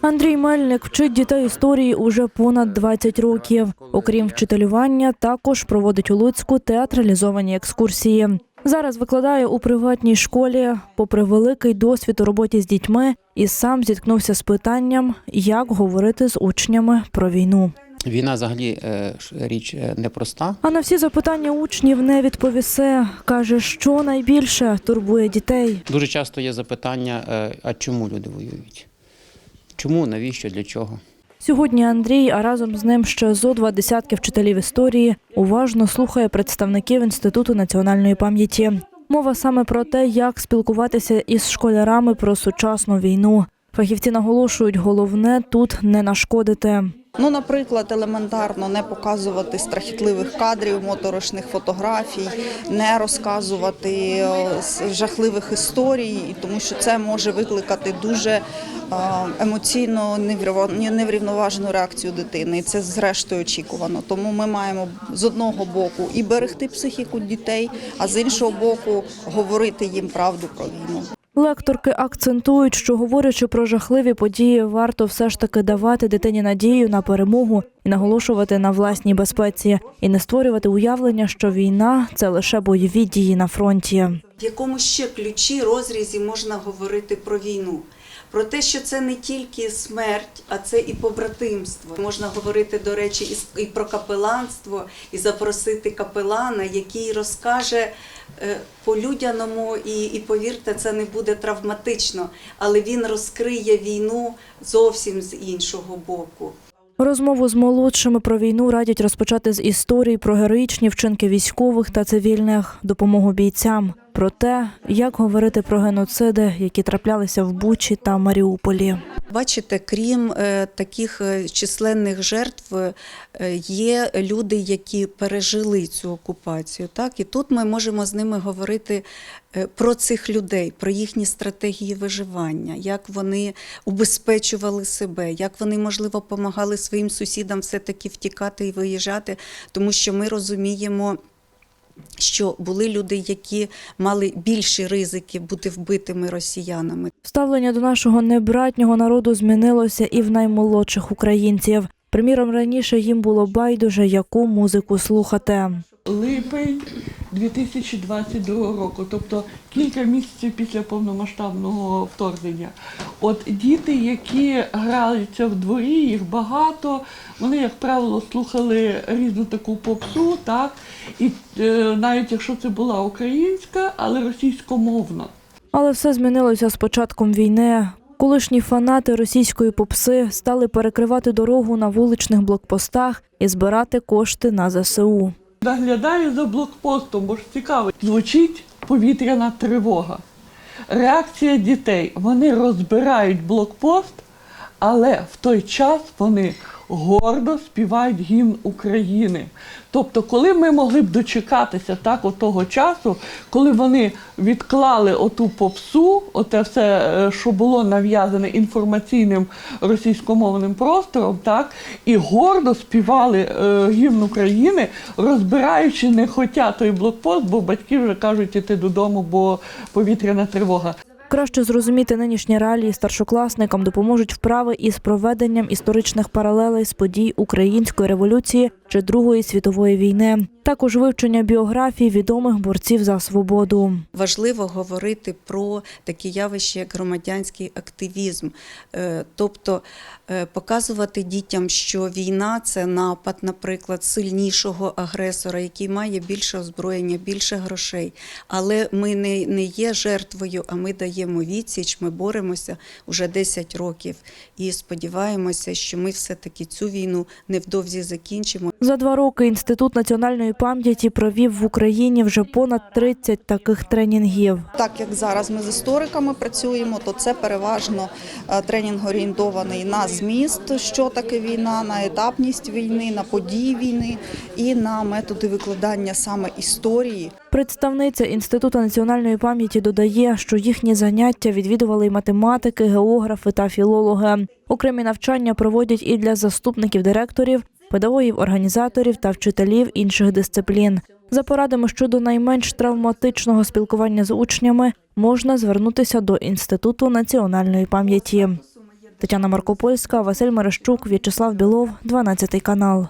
Андрій Мельник вчить дітей історії уже понад 20 років. Окрім вчителювання, також проводить у Луцьку театралізовані екскурсії. Зараз викладає у приватній школі, попри великий досвід у роботі з дітьми, і сам зіткнувся з питанням, як говорити з учнями про війну. Війна взагалі е, річ е, непроста. А на всі запитання учнів не відповісе. каже, що найбільше турбує дітей. Дуже часто є запитання: е, а чому люди воюють? Чому, навіщо, для чого? Сьогодні Андрій, а разом з ним ще зо два десятки вчителів історії, уважно слухає представників інституту національної пам'яті. Мова саме про те, як спілкуватися із школярами про сучасну війну. Фахівці наголошують, головне тут не нашкодити. Ну, наприклад, елементарно не показувати страхітливих кадрів, моторошних фотографій, не розказувати е, жахливих історій, тому що це може викликати дуже е, емоційно неврівноважену реакцію дитини. І це зрештою очікувано. Тому ми маємо з одного боку і берегти психіку дітей, а з іншого боку говорити їм правду про війну. Лекторки акцентують, що говорячи про жахливі події, варто все ж таки давати дитині надію на перемогу і наголошувати на власній безпеці, і не створювати уявлення, що війна це лише бойові дії на фронті. В якому ще ключі розрізі можна говорити про війну? Про те, що це не тільки смерть, а це і побратимство. Можна говорити, до речі, і про капеланство, і запросити капелана, який розкаже е, по-людяному, і, і повірте, це не буде травматично, але він розкриє війну зовсім з іншого боку. Розмову з молодшими про війну радять розпочати з історій про героїчні вчинки військових та цивільних, допомогу бійцям, про те, як говорити про геноциди, які траплялися в Бучі та Маріуполі. Бачите, крім е, таких е, численних жертв, е, є люди, які пережили цю окупацію. Так? І тут ми можемо з ними говорити про цих людей, про їхні стратегії виживання, як вони убезпечували себе, як вони, можливо, допомагали своїм сусідам все-таки втікати і виїжджати, тому що ми розуміємо. Що були люди, які мали більші ризики бути вбитими росіянами. Ставлення до нашого небратнього народу змінилося і в наймолодших українців. Приміром, раніше їм було байдуже, яку музику слухати. липень 2022 року, тобто кілька місяців після повномасштабного вторгнення. От діти, які граються в дворі, їх багато. Вони, як правило, слухали різну таку попсу, так і е, навіть якщо це була українська, але російськомовна. Але все змінилося з початком війни. Колишні фанати російської попси стали перекривати дорогу на вуличних блокпостах і збирати кошти на ЗСУ. Наглядаю за блокпостом, бо ж цікаво. Звучить повітряна тривога. Реакція дітей. Вони розбирають блокпост, але в той час вони гордо співають гімн України. Тобто, коли ми могли б дочекатися так того часу, коли вони відклали оту попсу, оте все, е, що було нав'язане інформаційним російськомовним простором, так, і гордо співали е, гімн України, розбираючи не хотя той блокпост, бо батьки вже кажуть іти додому, бо повітряна тривога. Краще зрозуміти нинішні реалії старшокласникам допоможуть вправи із проведенням історичних паралелей з подій української революції чи Другої світової війни, також вивчення біографій відомих борців за свободу. Важливо говорити про такі явища, як громадянський активізм, Е, тобто е, показувати дітям, що війна це напад, наприклад, сильнішого агресора, який має більше озброєння, більше грошей. Але ми не, не є жертвою, а ми даємо відсіч, ми боремося вже 10 років і сподіваємося, що ми все-таки цю війну невдовзі закінчимо. За два роки інститут національної пам'яті провів в Україні вже понад 30 таких тренінгів. Так як зараз ми з істориками працюємо, то це переважно е, тренінг орієнтований на зміст, що таке війна, на етапність війни, на події війни і на методи викладання саме історії. Представниця інституту національної пам'яті додає, що їхні заняття відвідували й математики, географи та філологи. Окремі навчання проводять і для заступників директорів, педагогів, організаторів та вчителів інших дисциплін. За порадами щодо найменш травматичного спілкування з учнями можна звернутися до інституту національної пам'яті. Тетяна Маркопольська, Василь Мерещук, В'ячеслав Білов, 12 канал.